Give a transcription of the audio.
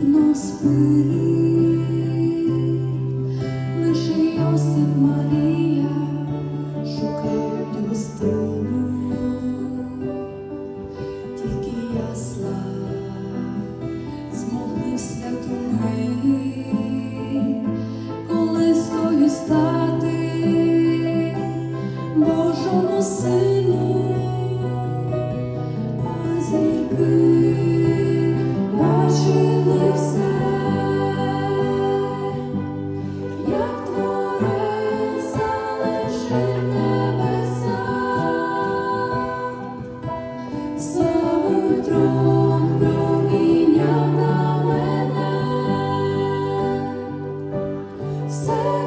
вірно спи, лише Йосип Марія шукають гостину, тільки ясла змогли святу ми, коли стою стати Божому сину. say